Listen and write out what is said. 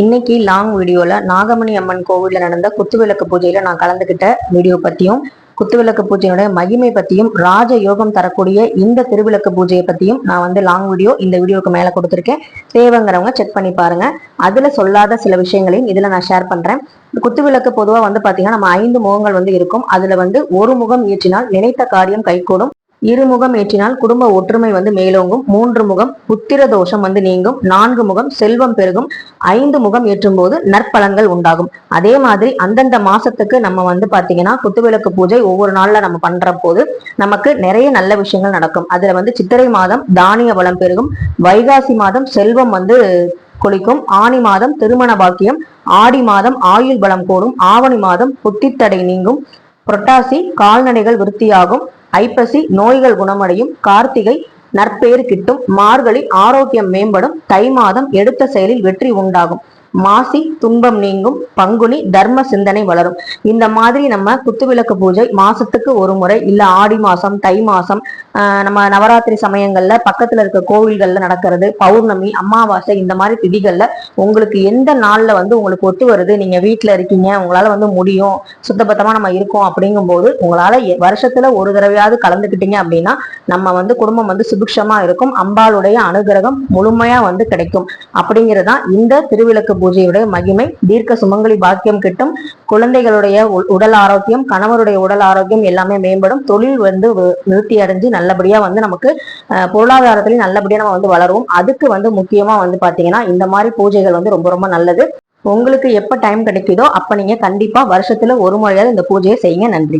இன்னைக்கு லாங் வீடியோல நாகமணி அம்மன் கோவில்ல நடந்த குத்துவிளக்கு பூஜையில நான் கலந்துகிட்ட வீடியோ பத்தியும் குத்துவிளக்கு பூஜையோட மகிமை பத்தியும் ராஜ யோகம் தரக்கூடிய இந்த திருவிளக்கு பூஜையை பத்தியும் நான் வந்து லாங் வீடியோ இந்த வீடியோக்கு மேல கொடுத்துருக்கேன். தேவைங்கிறவங்க செக் பண்ணி பாருங்க. அதுல சொல்லாத சில விஷயங்களையும் இதுல நான் ஷேர் பண்றேன். குத்துவிளக்கு பொதுவா வந்து பாத்தீங்கன்னா நம்ம ஐந்து முகங்கள் வந்து இருக்கும். அதுல வந்து ஒரு முகம் ஏற்றினால் நினைத்த காரியம் கைகூடும். இருமுகம் ஏற்றினால் குடும்ப ஒற்றுமை வந்து மேலோங்கும். மூன்று முகம் புத்திர தோஷம் வந்து நீங்கும். நான்கு முகம் செல்வம் பெருகும். ஐந்து முகம் ஏற்றும் போது நற்பலன்கள் உண்டாகும். அதே மாதிரி அந்தந்த மாசத்துக்கு நம்ம வந்து பாத்தீங்கன்னா குத்துவிளக்கு பூஜை ஒவ்வொரு நாள்ல நம்ம பண்ற போது நமக்கு நிறைய நல்ல விஷயங்கள் நடக்கும். அதுல வந்து சித்திரை மாதம் தானிய வளம் பெருகும். வைகாசி மாதம் செல்வம் வந்து கொளிக்கும். ஆணி மாதம் திருமண பாக்கியம். ஆடி மாதம் ஆயுள் பலம் கூடும். ஆவணி மாதம் புத்தித்தடை நீங்கும். புரட்டாசி கால்நடைகள் விருத்தியாகும். ஐப்பசி நோய்கள் குணமடையும் கார்த்திகை நற்பெயர் கிட்டும் மார்கழி ஆரோக்கியம் மேம்படும் தை மாதம் எடுத்த செயலில் வெற்றி உண்டாகும். மாசி துன்பம் நீங்கும் பங்குனி தர்ம சிந்தனை வளரும். இந்த மாதிரி நம்ம குத்துவிளக்கு பூஜை மாசத்துக்கு ஒரு முறை இல்ல ஆடி மாசம் தை மாசம் நம்ம நவராத்திரி சமயங்கள்ல பக்கத்துல இருக்க கோவில்கள்ல நடக்கிறது பௌர்ணமி அமாவாசை இந்த மாதிரி திதிகள்ல உங்களுக்கு எந்த நாள்ல வந்து உங்களுக்கு ஒத்து வருது நீங்க வீட்டுல இருக்கீங்க உங்களால வந்து முடியும் சுத்தபத்தமா நம்ம இருக்கோம் அப்படிங்கும் போது உங்களால வருஷத்துல ஒரு தடவையாவது கலந்துக்கிட்டீங்க அப்படின்னா நம்ம வந்து குடும்பம் வந்து சுபிக்ஷமா இருக்கும் அம்பாளுடைய அனுகிரகம் முழுமையா வந்து கிடைக்கும். அப்படிங்கிறதான் இந்த திருவிளக்கு பூஜையுடைய மகிமை தீர்க்க சுமங்கலி பாக்கியம் கிட்டும் குழந்தைகளுடைய உடல் ஆரோக்கியம் கணவருடைய உடல் ஆரோக்கியம் எல்லாமே மேம்படும். தொழில் வந்து நிறுத்தி அடைஞ்சு நல்லபடியா வந்து நமக்கு பொருளாதாரத்திலையும் நல்லபடியா நம்ம வந்து வளரும் அதுக்கு வந்து முக்கியமா வந்து பாத்தீங்கன்னா இந்த மாதிரி பூஜைகள் வந்து ரொம்ப ரொம்ப நல்லது. உங்களுக்கு எப்ப டைம் கிடைக்குதோ அப்ப நீங்க கண்டிப்பா வருஷத்துல ஒரு முறையாவது இந்த பூஜையை செய்யுங்க. நன்றி.